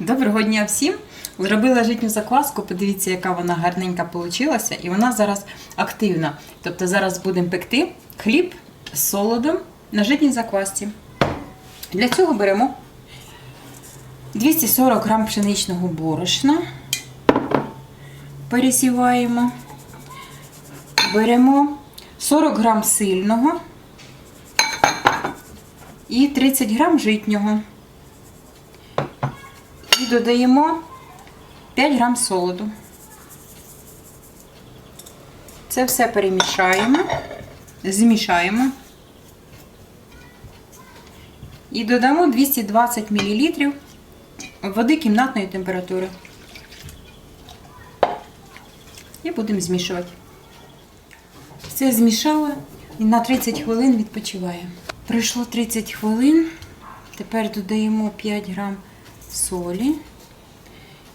Доброго дня всім! Зробила житню закваску, подивіться, яка вона гарненька получилася, і вона зараз активна. Тобто зараз будемо пекти хліб з солодом на житній заквасці. Для цього беремо 240 грам пшеничного борошна, пересіваємо, беремо 40 грам сильного і 30 грам житнього. І додаємо 5 грам солоду. Це все перемішаємо, змішаємо. І додамо 220 мл води кімнатної температури. І будемо змішувати. Все змішала і на 30 хвилин відпочиваємо. Пройшло 30 хвилин. Тепер додаємо 5 грам солі.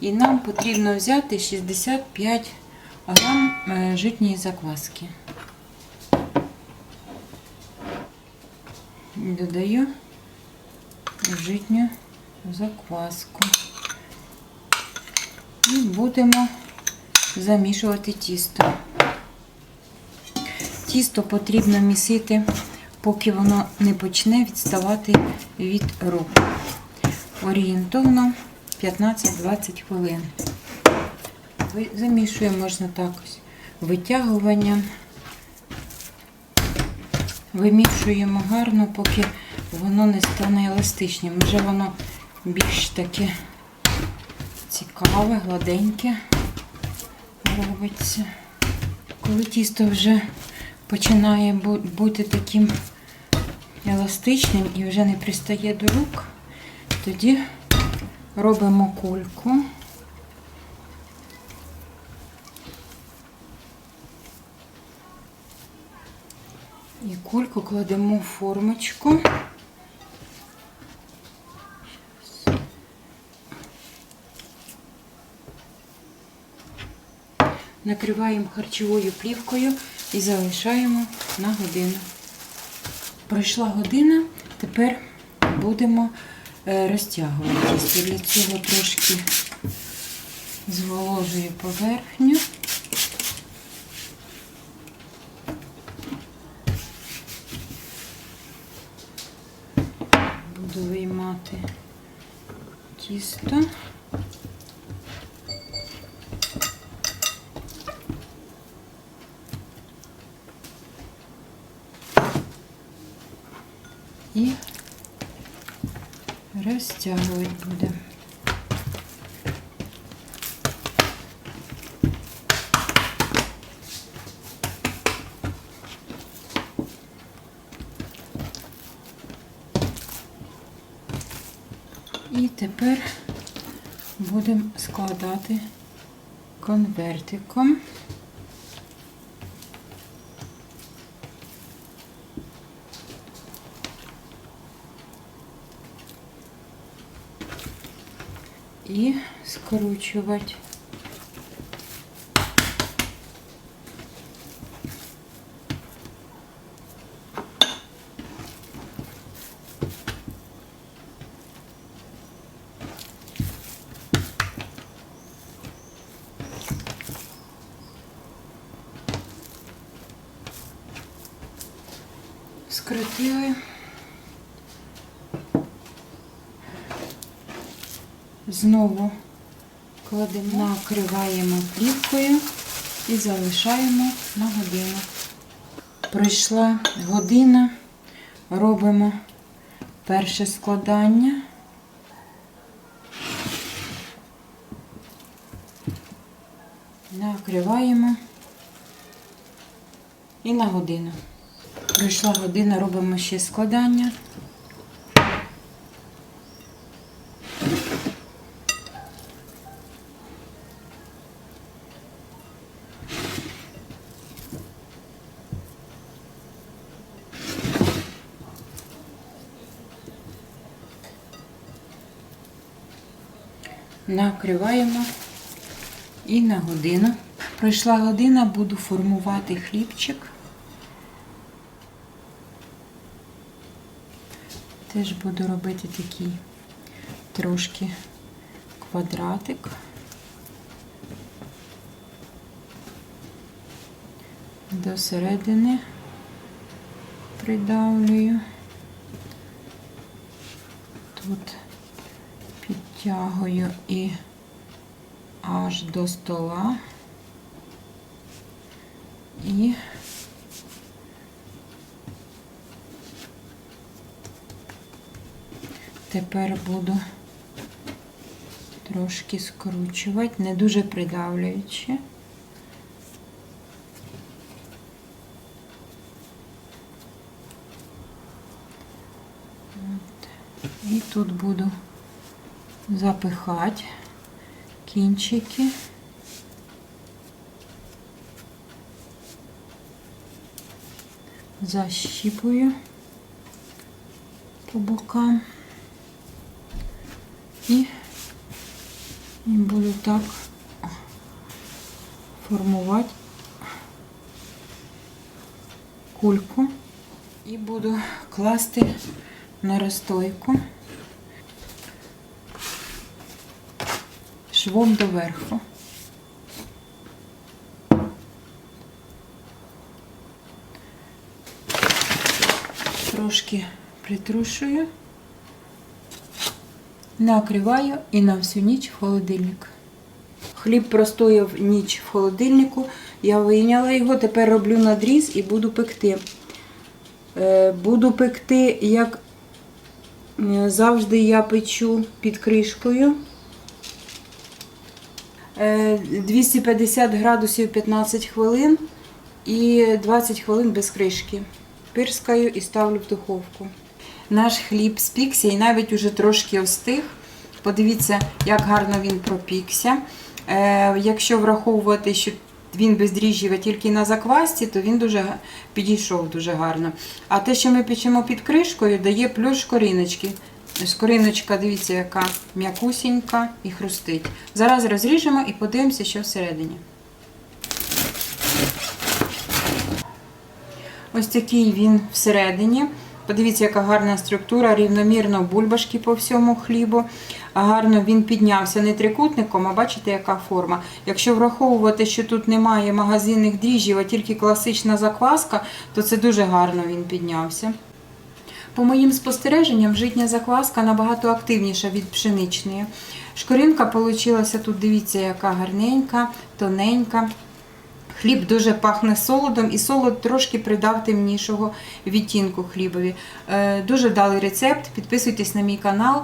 І нам потрібно взяти 65 грам е, житньої закваски. Додаю житню закваску. І будемо замішувати тісто. Тісто потрібно місити, поки воно не почне відставати від рук орієнтовно 15-20 хвилин. Ви- Замішуємо можна так ось витягуванням. Вимішуємо гарно, поки воно не стане еластичним. Вже воно більш таке цікаве, гладеньке робиться. Коли тісто вже починає бути таким еластичним і вже не пристає до рук, тоді робимо кульку. І кульку кладемо в формочку. Накриваємо харчовою плівкою і залишаємо на годину. Пройшла година, тепер будемо розтягувати тісто. Для цього трошки зволожую поверхню. Буду виймати тісто. І розтягувати буде. І тепер будемо складати конвертиком. І скручувати. Скрутили. Знову кладемо, накриваємо плівкою і залишаємо на годину. Пройшла година, робимо перше складання. Накриваємо і на годину. Пройшла година, робимо ще складання. Накриваємо і на годину. Пройшла година, буду формувати хлібчик. Теж буду робити такий трошки квадратик. До середини придавлюю. Тут підтягую і аж до стола. І тепер буду трошки скручувати, не дуже придавлюючи. От. І тут буду запихати кінчики. Защіпую по бокам. І, і буду так формувати кульку. І буду класти на розстойку швом доверху. Трошки притрушую, накриваю і на всю ніч в холодильник. Хліб простояв ніч в холодильнику, я вийняла його, тепер роблю надріз і буду пекти. Е, Буду пекти, як завжди я печу під кришкою. Е, 250 градусів 15 хвилин і 20 хвилин без кришки. Пирскаю і ставлю в духовку. Наш хліб спікся і навіть уже трошки остиг. Подивіться, як гарно він пропікся. Е, якщо враховувати, що він бездріжджів, а тільки на заквасці, то він дуже підійшов дуже гарно. А те, що ми печемо під кришкою, дає плюс шкоріночки. Шкориночка, дивіться, яка м'якусінька і хрустить. Зараз розріжемо і подивимося, що всередині. Ось такий він всередині. Подивіться, яка гарна структура, рівномірно бульбашки по всьому хлібу. Гарно він піднявся не трикутником, а бачите, яка форма. Якщо враховувати, що тут немає магазинних дріжджів, а тільки класична закваска, то це дуже гарно він піднявся. По моїм спостереженням, житня закваска набагато активніша від пшеничної. Шкоринка получилася тут, дивіться, яка гарненька, тоненька. Хліб дуже пахне солодом, і солод трошки придав темнішого відтінку хлібові. Е, Дуже дали рецепт. Підписуйтесь на мій канал,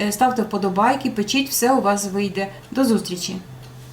е, ставте вподобайки, печіть, все у вас вийде. До зустрічі!